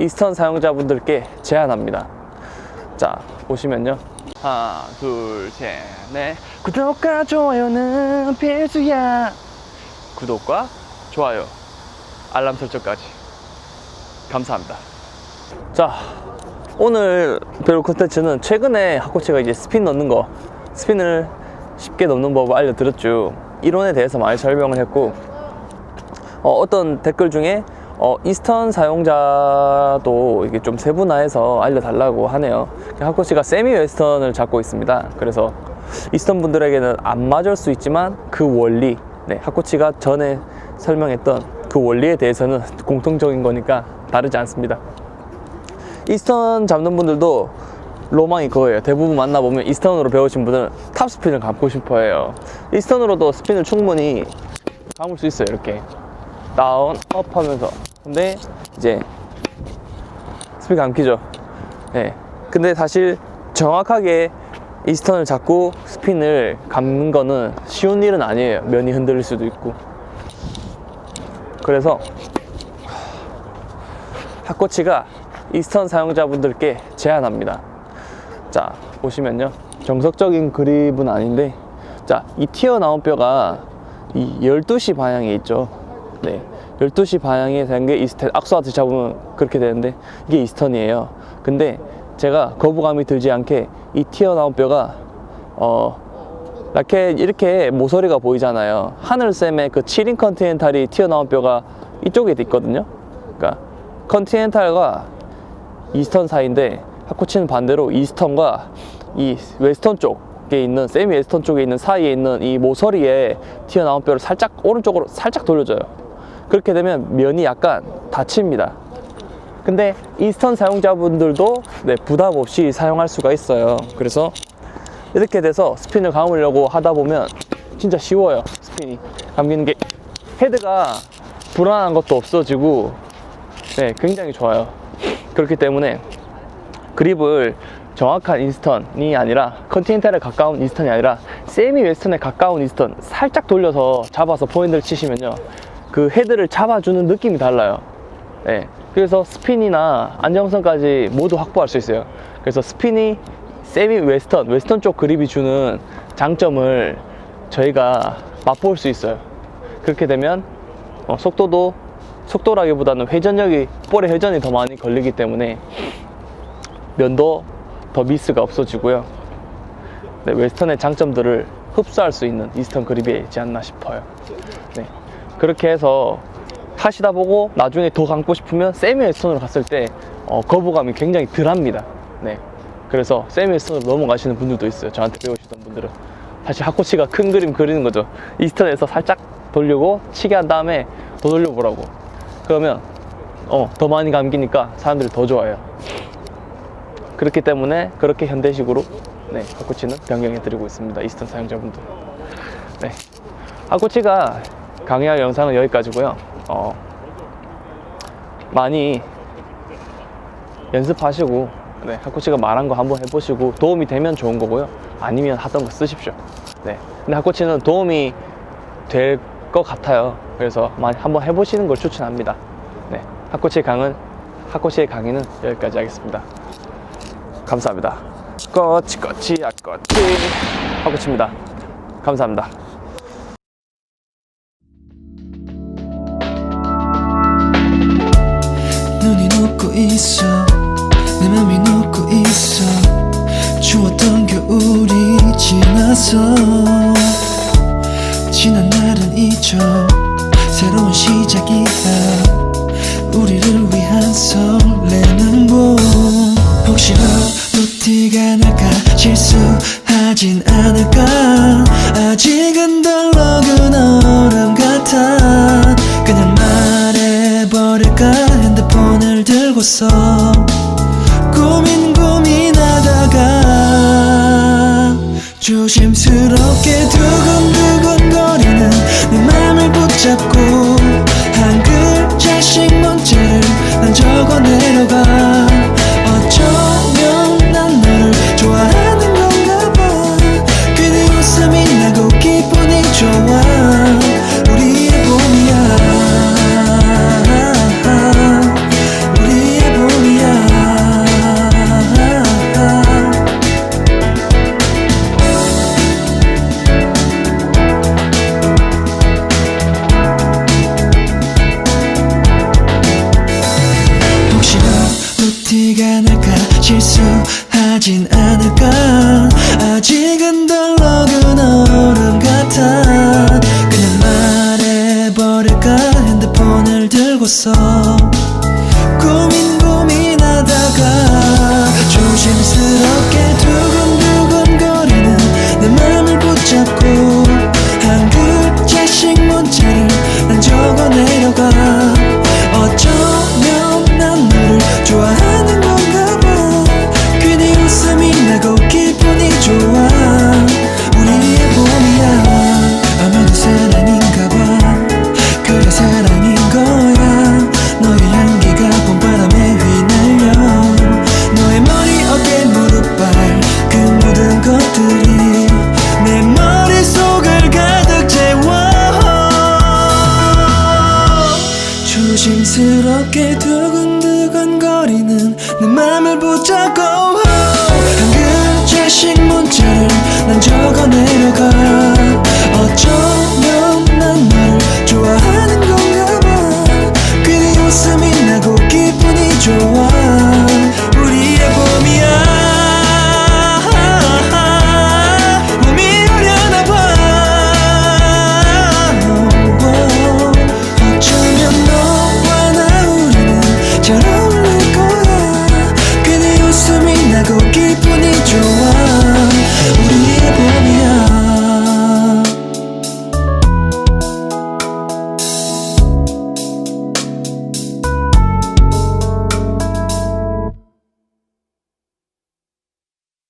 이스턴 사용자분들께 제안합니다. 자, 보시면요. 하나, 둘, 셋, 넷. 구독과 좋아요는 필수야. 구독과 좋아요, 알람 설정까지. 감사합니다. 자, 오늘 배울 콘텐츠는 최근에 하코치가 이제 스핀 넣는 거, 스핀을 쉽게 넣는 법을 알려드렸죠. 이론에 대해서 많이 설명을 했고, 어, 떤 댓글 중에 어, 이스턴 사용자도 이게 좀 세분화해서 알려달라고 하네요. 하코치가 세미 웨스턴을 잡고 있습니다. 그래서 이스턴 분들에게는 안 맞을 수 있지만 그 원리, 네, 하코치가 전에 설명했던 그 원리에 대해서는 공통적인 거니까 다르지 않습니다. 이스턴 잡는 분들도 로망이 그거예요. 대부분 만나보면 이스턴으로 배우신 분들은 탑 스핀을 감고 싶어 해요. 이스턴으로도 스핀을 충분히 감을 수 있어요. 이렇게. 다운, 업 하면서. 근데 이제 스핀 감기죠. 네. 근데 사실 정확하게 이스턴을 잡고 스핀을 감는 거는 쉬운 일은 아니에요. 면이 흔들릴 수도 있고. 그래서 핫코치가 이스턴 사용자분들께 제안합니다. 자, 보시면요. 정석적인 그립은 아닌데, 자, 이 튀어나온 뼈가 이 12시 방향에 있죠. 네. 12시 방향에 된게 이스턴, 악수아트 잡으면 그렇게 되는데, 이게 이스턴이에요. 근데 제가 거부감이 들지 않게 이 튀어나온 뼈가, 어, 이렇게, 이렇게 모서리가 보이잖아요. 하늘샘의 그 7인 컨티넨탈이 튀어나온 뼈가 이쪽에 있거든요. 그러니까, 컨티넨탈과 이스턴 사이인데 하코치는 반대로 이스턴과 이 웨스턴 쪽에 있는 세미 웨스턴 쪽에 있는 사이에 있는 이 모서리에 튀어나온 뼈를 살짝 오른쪽으로 살짝 돌려줘요. 그렇게 되면 면이 약간 닫힙니다. 근데 이스턴 사용자분들도 네, 부담 없이 사용할 수가 있어요. 그래서 이렇게 돼서 스핀을 감으려고 하다 보면 진짜 쉬워요. 스핀이 감기는 게 헤드가 불안한 것도 없어지고 네, 굉장히 좋아요. 그렇기 때문에 그립을 정확한 인스턴이 아니라 컨티넨탈에 가까운 인스턴이 아니라 세미 웨스턴에 가까운 인스턴 살짝 돌려서 잡아서 포인트를 치시면요 그 헤드를 잡아주는 느낌이 달라요 네. 그래서 스핀이나 안정성까지 모두 확보할 수 있어요 그래서 스핀이 세미 웨스턴 웨스턴 쪽 그립이 주는 장점을 저희가 맛볼 수 있어요 그렇게 되면 어, 속도도 속도라기보다는 회전력이 볼의 회전이 더 많이 걸리기 때문에 면도 더 미스가 없어지고요. 네, 웨스턴의 장점들을 흡수할 수 있는 이스턴 그립이지 않나 싶어요. 네, 그렇게 해서 타시다 보고 나중에 더 감고 싶으면 세미 웨스턴으로 갔을 때 어, 거부감이 굉장히 덜합니다. 네, 그래서 세미 웨스턴으로 넘어가시는 분들도 있어요. 저한테 배우시던 분들은 사실 하코치가 큰 그림 그리는 거죠. 이스턴에서 살짝 돌리고 치게 한 다음에 더 돌려보라고. 그러면 어, 더 많이 감기니까 사람들이 더 좋아해요. 그렇기 때문에 그렇게 현대식으로 네, 하코치는 변경해 드리고 있습니다. 이스턴 사용자분들. 네. 하코치가 강의할 영상은 여기까지고요. 어, 많이 연습하시고 네, 하코치가 말한 거 한번 해보시고 도움이 되면 좋은 거고요. 아니면 하던 거 쓰십시오. 네. 근데 하코치는 도움이 될 것 같아요. 그래서 많이 한번 해보시는 걸 추천합니다. 네. 하코치의 강은 하코치의 강의는 여기까지 하겠습니다. 감사합니다. 꺼치 꺼치 아 꺼치 하코치입니다. 감사합니다. 있어. 내 맘이 녹고 있어. 추웠던 겨울이 지나서 지난 날은 잊어 새로운 시작이야 우리를 위한 설레는 봄. 혹시라도 티가 날까? 실수하진 않을까? 아직은 덜럭은 들고서 고민 고민하다가 조심스럽게 두근두근거리는 내 맘을 붙잡고 하진 않을까? 아직은 덜렁은 얼음 같아. 그냥 말해버릴까? 핸드폰을 들고서 꿈 심스럽게 두근두근 거리는 내 맘을 붙잡고. 한 글자씩 문자를 난 적어내려가.